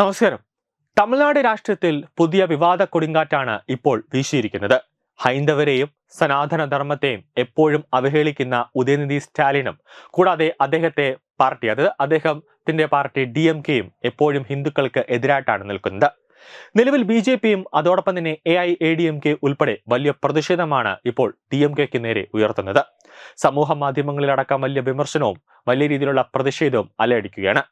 നമസ്കാരം. തമിഴ്നാട് രാഷ്ട്രീയത്തിൽ പുതിയ വിവാദ കൊടുങ്കാറ്റാണ് ഇപ്പോൾ വീശിയിരിക്കുന്നത്. ഹൈന്ദവരെയും സനാതന ധർമ്മത്തെയും എപ്പോഴും അവഹേളിക്കുന്ന ഉദയനിധി സ്റ്റാലിനും കൂടാതെ അദ്ദേഹത്തെ പാർട്ടി അത് അദ്ദേഹത്തിന്റെ പാർട്ടി ഡി എം കെയും എപ്പോഴും ഹിന്ദുക്കൾക്ക് എതിരായിട്ടാണ് നിൽക്കുന്നത്. നിലവിൽ ബി ജെ പിയും അതോടൊപ്പം തന്നെ A I A D M K ഉൾപ്പെടെ വലിയ പ്രതിഷേധമാണ് ഇപ്പോൾ ഡി എം കെക്ക് നേരെ ഉയർത്തുന്നത്. സമൂഹ മാധ്യമങ്ങളിലടക്കം വലിയ വിമർശനവും വലിയ രീതിയിലുള്ള പ്രതിഷേധവും അലയടിക്കുകയാണ്.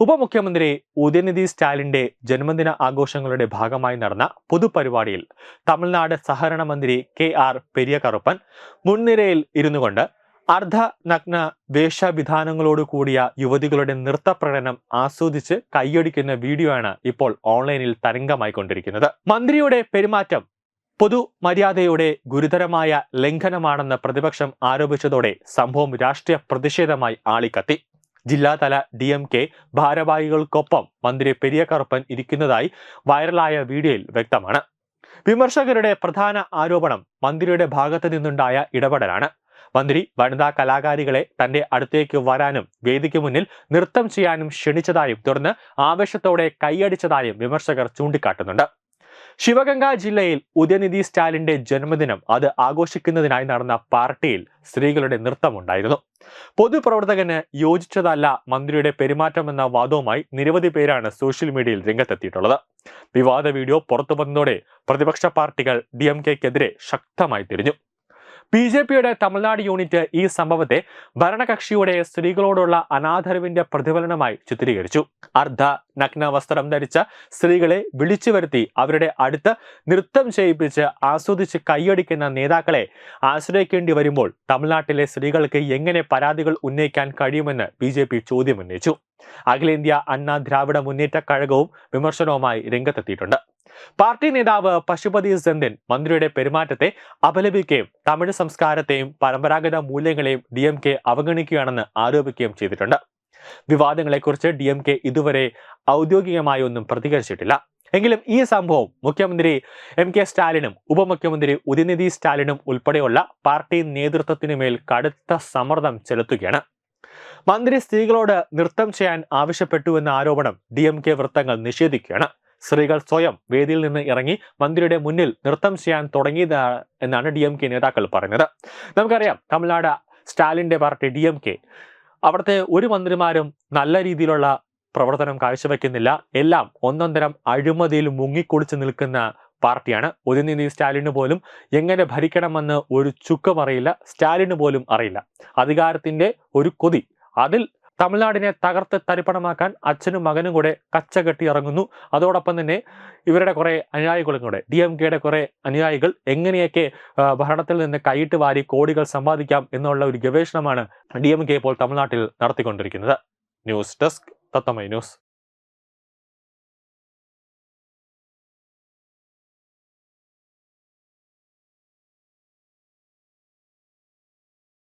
ഉപമുഖ്യമന്ത്രി ഉദയനിധി സ്റ്റാലിന്റെ ജന്മദിന ആഘോഷങ്ങളുടെ ഭാഗമായി നടന്ന പൊതുപരിപാടിയിൽ തമിഴ്നാട് സഹകരണ മന്ത്രി കെ ആർ പെരിയകറുപ്പൻ മുൻനിരയിൽ ഇരുന്നുകൊണ്ട് അർദ്ധ നഗ്ന വേഷവിധാനങ്ങളോട് കൂടിയ യുവതികളുടെ നൃത്ത പ്രകടനം ആസ്വദിച്ച് കൈയടിക്കുന്ന വീഡിയോ ആണ് ഇപ്പോൾ ഓൺലൈനിൽ തരംഗമായിക്കൊണ്ടിരിക്കുന്നത് മന്ത്രിയുടെ പെരുമാറ്റം പൊതുമര്യാദയുടെ ഗുരുതരമായ ലംഘനമാണെന്ന് പ്രതിപക്ഷം ആരോപിച്ചതോടെ സംഭവം രാഷ്ട്രീയ പ്രതിഷേധമായി ആളിക്കത്തി. ജില്ലാതല ഡി എം കെ ഭാരവാഹികൾക്കൊപ്പം മന്ത്രി പെരിയ കറുപ്പൻ ഇരിക്കുന്നതായി വൈറലായ വീഡിയോയിൽ വ്യക്തമാണ്. വിമർശകരുടെ പ്രധാന ആരോപണം മന്ത്രിയുടെ ഭാഗത്തു നിന്നുണ്ടായ ഇടപെടലാണ്. മന്ത്രി വനിതാ കലാകാരികളെ തന്റെ അടുത്തേക്ക് വരാനും വേദിക്ക് മുന്നിൽ നൃത്തം ചെയ്യാനും ക്ഷണിച്ചതായും തുടർന്ന് ആവേശത്തോടെ കൈയടിച്ചതായും വിമർശകർ ചൂണ്ടിക്കാട്ടുന്നുണ്ട്. ശിവഗംഗ ജില്ലയിൽ ഉദയനിധി സ്റ്റാലിന്റെ ജന്മദിനം അത് ആഘോഷിക്കുന്നതിനായി നടന്ന പാർട്ടിയിൽ സ്ത്രീകളുടെ നൃത്തമുണ്ടായിരുന്നു. പൊതുപ്രവർത്തകന് യോജിച്ചതല്ല മന്ത്രിയുടെ പെരുമാറ്റമെന്ന വാദവുമായി നിരവധി പേരാണ് സോഷ്യൽ മീഡിയയിൽ രംഗത്തെത്തിയിട്ടുള്ളത്. വിവാദ വീഡിയോ പുറത്തു വന്നതോടെ പ്രതിപക്ഷ പാർട്ടികൾ ഡി എം കെക്കെതിരെ ശക്തമായി തിരിഞ്ഞു. ബി ജെ പിയുടെ തമിഴ്നാട് യൂണിറ്റ് ഈ സംഭവത്തെ ഭരണകക്ഷിയുടെ സ്ത്രീകളോടുള്ള അനാദരവിന്റെ പ്രതിഫലനമായി ചിത്രീകരിച്ചു. അർദ്ധ നഗ്ന വസ്ത്രം ധരിച്ച സ്ത്രീകളെ വിളിച്ചു വരുത്തി അവരുടെ അടുത്ത് നൃത്തം ചെയ്യിപ്പിച്ച് ആസ്വദിച്ച് കൈയടിക്കുന്ന നേതാക്കളെ ആശ്രയിക്കേണ്ടി വരുമ്പോൾ തമിഴ്നാട്ടിലെ സ്ത്രീകൾക്ക് എങ്ങനെ പരാതികൾ ഉന്നയിക്കാൻ കഴിയുമെന്ന് ബി ജെ പി ചോദ്യമുന്നയിച്ചു അഖിലേന്ത്യാ അണ്ണാ ദ്രാവിഡ മുന്നേറ്റ കഴകവും വിമർശനവുമായി രംഗത്തെത്തിയിട്ടുണ്ട്. പാർട്ടി നേതാവ് പശുപതി സെന്തിൻ മന്ത്രിയുടെ പെരുമാറ്റത്തെ അപലപിക്കുകയും തമിഴ് സംസ്കാരത്തെയും പരമ്പരാഗത മൂല്യങ്ങളെയും ഡി എം കെ അവഗണിക്കുകയാണെന്ന് ആരോപിക്കുകയും ചെയ്തിട്ടുണ്ട്. വിവാദങ്ങളെക്കുറിച്ച് ഡി എം കെ ഇതുവരെ ഔദ്യോഗികമായി ഒന്നും പ്രതികരിച്ചിട്ടില്ല. എങ്കിലും ഈ സംഭവം മുഖ്യമന്ത്രി എം കെ സ്റ്റാലിനും ഉപമുഖ്യമന്ത്രി ഉദയനിധി സ്റ്റാലിനും ഉൾപ്പെടെയുള്ള പാർട്ടി നേതൃത്വത്തിനു മേൽ കടുത്ത സമ്മർദ്ദം ചെലുത്തുകയാണ്. മന്ത്രി സ്ത്രീകളോട് നൃത്തം ചെയ്യാൻ ആവശ്യപ്പെട്ടു എന്ന ആരോപണം ഡി എം കെ വൃത്തങ്ങൾ നിഷേധിക്കുകയാണ്. സ്ത്രീകൾ സ്വയം വേദിയിൽ നിന്ന് ഇറങ്ങി മന്ത്രിയുടെ മുന്നിൽ നൃത്തം ചെയ്യാൻ തുടങ്ങിയത് എന്നാണ് ഡി എം കെ നേതാക്കൾ പറയുന്നത്. നമുക്കറിയാം തമിഴ്നാട് സ്റ്റാലിന്റെ പാർട്ടി ഡി എം കെ. അവിടുത്തെ ഒരു മന്ത്രിമാരും നല്ല രീതിയിലുള്ള പ്രവർത്തനം കാഴ്ചവെക്കുന്നില്ല. എല്ലാം ഒന്നൊന്നരം അഴിമതിയിൽ മുങ്ങിക്കുളിച്ച് നിൽക്കുന്ന പാർട്ടിയാണ്. ഉദയനിധി സ്റ്റാലിന് പോലും എങ്ങനെ ഭരിക്കണമെന്ന് ഒരു ചുക്കം അറിയില്ല. സ്റ്റാലിന് പോലും അറിയില്ല. അധികാരത്തിന്റെ ഒരു കൊതി. അതിൽ തമിഴ്നാടിനെ തകർത്ത് തരിപ്പണമാക്കാൻ അച്ഛനും മകനും കൂടെ കച്ച കെട്ടി ഇറങ്ങുന്നു. അതോടൊപ്പം തന്നെ ഇവരുടെ കുറേ അനുയായികളും കൂടെ ഡി എം കെയുടെ കുറെ അനുയായികൾ എങ്ങനെയൊക്കെ ഭരണത്തിൽ നിന്ന് കൈയിട്ട് വാരി കോടികൾ സമ്പാദിക്കാം എന്നുള്ള ഒരു ഗവേഷണമാണ് ഡി എം കെ ഇപ്പോൾ തമിഴ്നാട്ടിൽ നടത്തിക്കൊണ്ടിരിക്കുന്നത്. ന്യൂസ് ഡെസ്ക് തത്തമൈ ന്യൂസ്.